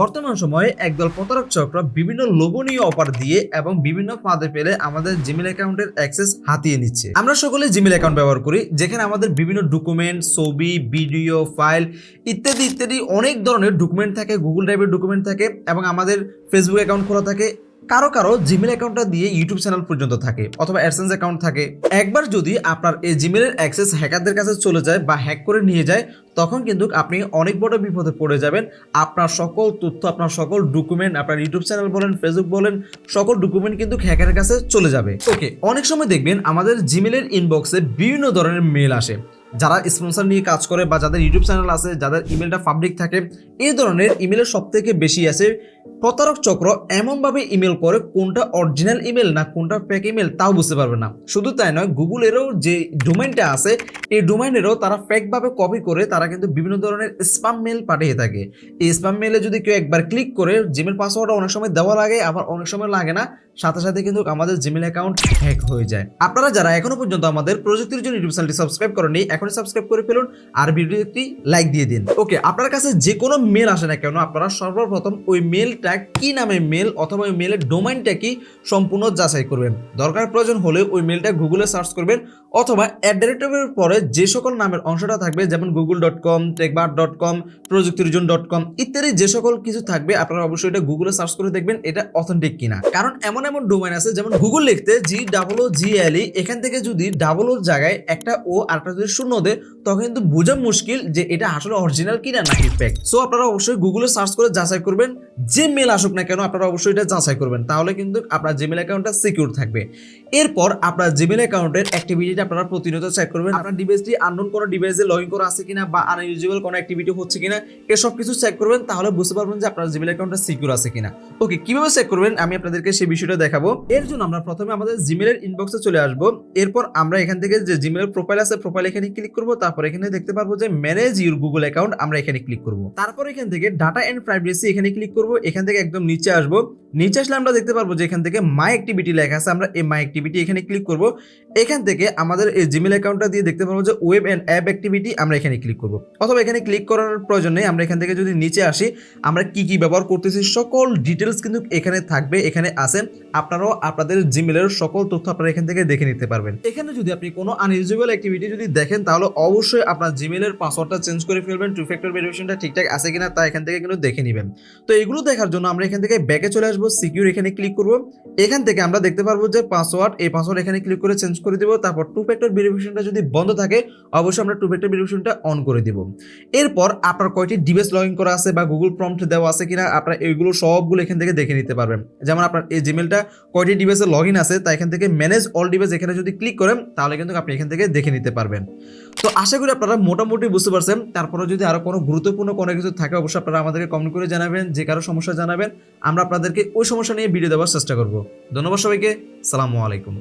বর্তমান সময়ে একদল প্রতারক চক্র বিভিন্ন লোভনীয় অফার দিয়ে এবং বিভিন্ন ফাঁদে পেলে আমাদের জিমেল অ্যাকাউন্টের অ্যাক্সেস হাতিয়ে নিচ্ছে। আমরা সকলে জিমেল অ্যাকাউন্ট ব্যবহার করি, যেখানে আমাদের বিভিন্ন ডকুমেন্ট, ছবি, ভিডিও, ফাইল ইত্যাদি ইত্যাদি অনেক ধরনের ডকুমেন্ট থাকে গুগল ড্রাইভের ডকুমেন্ট থাকে এবং আমাদের ফেসবুক অ্যাকাউন্ট খোলা থাকে। কারও কারও জিমেল অ্যাকাউন্টটা দিয়ে ইউটিউব চ্যানেল পর্যন্ত থাকে অথবা অ্যাডসেন্স অ্যাকাউন্ট থাকে। একবার যদি আপনার এই জিমেলের অ্যাক্সেস হ্যাকারদের কাছে চলে যায় বা হ্যাক করে নিয়ে যায়, তখন কিন্তু আপনি অনেক বড় বিপদে পড়ে যাবেন। আপনার সকল তথ্য, আপনার সকল ডকুমেন্ট আপনার ইউটিউব চ্যানেল বলেন ফেসবুক বলেন, সকল ডকুমেন্ট কিন্তু হ্যাকারের কাছে চলে যাবে। ওকে অনেক সময় দেখবেন আমাদের জিমেলের ইনবক্সে বিভিন্ন ধরনের মেল আসে। যারা স্পন্সর নিয়ে কাজ করে বা যাদের ইউটিউব চ্যানেল আছে, যাদের ইমেলটা পাবলিক থাকে, এই ধরনের ইমেলের সব থেকে বেশি আছে। প্রতারক চক্র এমনভাবে ইমেল করে কোনটা অরিজিনাল ইমেল না কোনটা প্যাক ইমেল তাও বুঝতে পারবে না। শুধু তাই নয় গুগলেরও যে ডোমেনটা আছে এই ডোমাইনেরও তারা ফেকভাবে কপি করে তারা কিন্তু বিভিন্ন ধরনের স্পাম মেল পাঠিয়ে থাকে। এই স্পাম মেলে যদি কেউ একবার ক্লিক করে জিমেল পাসওয়ার্ড অনেক সময় দেওয়া লাগে আবার অনেক সময় লাগে না, সাথে সাথে কিন্তু আমাদের জিমেল অ্যাকাউন্ট হ্যাক হয়ে যায়। আপনারা যারা এখনও পর্যন্ত আমাদের প্রযুক্তির জন্য ইউটিউব চ্যানেলটি সাবস্ক্রাইব করেনি এখনই সাবস্ক্রাইব করে ফেলুন আর ভিডিওটি লাইক দিয়ে দিন। ওকে আপনার কাছে যে কোনো মেল আসে না কেন, আপনারা সর্বপ্রথম ওই মেলটা কি নামে মেল অথবা ওই মেলের ডোমাইনটা কি সম্পূর্ণ যাচাই করবেন। দরকার প্রয়োজন হলে ওই মেলটা গুগলে সার্চ করবেন অথবা অ্যাডারেটিভের পরে যে সকল নামের অংশটা থাকবে, যেমন Google dot com Techbar dot com প্রযুক্তিরজন dot com ইত্যাদি যে সকল কিছু থাকবে, আপনারা অবশ্যই এটা গুগলে সার্চ করে দেখবেন এটা অথেন্টিক কিনা। কারণ এমন এমন ডোমাইন আছে, যেমন গুগল লিখতে জি ডাবল ও জি এল ই এখান থেকে যদি ডাবল ওর জায়গায় একটা ও আরেকটা যদি শূন্য দেয়, তখন কিন্তু বোঝা মুশকিল যে এটা আসলে অরিজিনাল কিনা নাকি ফেক সো আপনারা অবশ্যই গুগলে সার্চ করে যাচাই করবেন, যে মেল আসুক না কেন আপনারা অবশ্যই এটা যাচাই করবেন, তাহলে কিন্তু আপনার জিমেল অ্যাকাউন্টটা সিকিউর থাকবে। এরপর আপনার জিমেল অ্যাকাউন্টের অ্যাক্টিভিটিটা আপনারা প্রতিনিয়ত চেক করবেন, আপনার ডিভাইসটি আননোন কোনো ডিভাইসে লগ ইন করা আছে কিনা বা আনইউজুয়াল কোনো অ্যাক্টিভিটি হচ্ছে কিনা এসব কিছু চেক করবেন, তাহলে বুঝতে পারবেন যে আপনার জিমেল অ্যাকাউন্টটা সিকিউর আছে কিনা। ওকে কীভাবে চেক করবেন? আমি আপনাদেরকে সেই বিষয়টা দেখাবো। এর জন্য আমরা প্রথমে আমাদের জিমেলের ইনবক্সে চলে আসব। এরপর আমরা এখান থেকে যে জিমেলের প্রোফাইল আছে প্রোফাইল এখানে ক্লিক করব। তারপর এখানে দেখতে পারব যে ম্যানেজ ইউর গুগল অ্যাকাউন্ট আমরা এখানে ক্লিক করব। তারপর এখান থেকে ডাটা এন্ড প্রাইভেসি এখানে ক্লিক করব। এখান থেকে একদম নিচে আসব। নিচে আসলে আমরা দেখতে পারব যে এখান থেকে মাই অ্যাক্টিভিটি লেখা আছে। আমরা এই মাই অ্যাক্টিভিটি এখানে ক্লিক করব। এখান থেকে আমাদের এই জিমেল অ্যাকাউন্টটা দিয়ে দেখতে পারব যে ওয়েব অ্যান্ড অ্যাপ অ্যাক্টিভিটি আমরা এখানে ক্লিক করব। অথবা এখানে ক্লিক করার প্রয়োজন নেই, আমরা এখান থেকে যদি নিচে আসি, আমরা কি কি ব্যবহার করতেছি, সকল ডিটেলস কিন্তু এখানে থাকবে, এখানে আছে। আপনারাও আপনাদের জিমেলের সকল তথ্য আপনারা এখান থেকে দেখে নিতে পারবেন। এখানে যদি আপনি কোনো আনইউজুয়াল অ্যাক্টিভিটি যদি দেখেন, তাহলে অবশ্যই আপনার জিমেলের পাসওয়ার্ডটা চেঞ্জ করে ফেলবেন টু ফ্যাক্টর ভেরিফিকেশনটা ঠিকঠাক আছে কিনা তা এখান থেকে কিন্তু দেখে নেবেন। তো এগুলো দেখার জন্য আমরা এখান থেকে ব্যাকে চলে আসব সিকিউর এখানে ক্লিক করব। এখান থেকে আমরা দেখতে পারব যে পাসওয়ার্ড এই পাসওয়ার্ড এখানে ক্লিক করে চেঞ্জ করে দেবো। তারপর টু ফ্যাক্টর ভেরিফিকেশনটা যদি বন্ধ থাকে অবশ্যই আমরা টু ফ্যাক্টর ভেরিফিকেশনটা অন করে দিব। এরপর আপনার কয়টি ডিভাইস লগ ইন করা আছে বা গুগল প্রম্পট দেওয়া আছে কিনা, আপনারা এইগুলো সবগুলো এখান থেকে দেখে নিতে পারবেন। যেমন আপনার এই জিমেলটা কয়টি ডিভাইসে লগ ইন আছে, তা এখান থেকে ম্যানেজ অল ডিভাইস এখানে যদি ক্লিক করেন, তাহলে কিন্তু আপনি এখান থেকে দেখে নিতে পারবেন। তো আশা করি আপনারা মোটামুটি বুঝতে পারছেন। তারপরে যদি আরও কোনো গুরুত্বপূর্ণ কোনো কিছু থাকে, অবশ্যই আপনারা আমাদেরকে কমেন্ট করে জানাবেন, যে কারও সমস্যা জানাবেন, আমরা আপনাদেরকে ওই সমস্যা নিয়ে ভিডিও দেওয়ার চেষ্টা করব। ধন্যবাদ সবাইকে। সালামু আলাইকুম।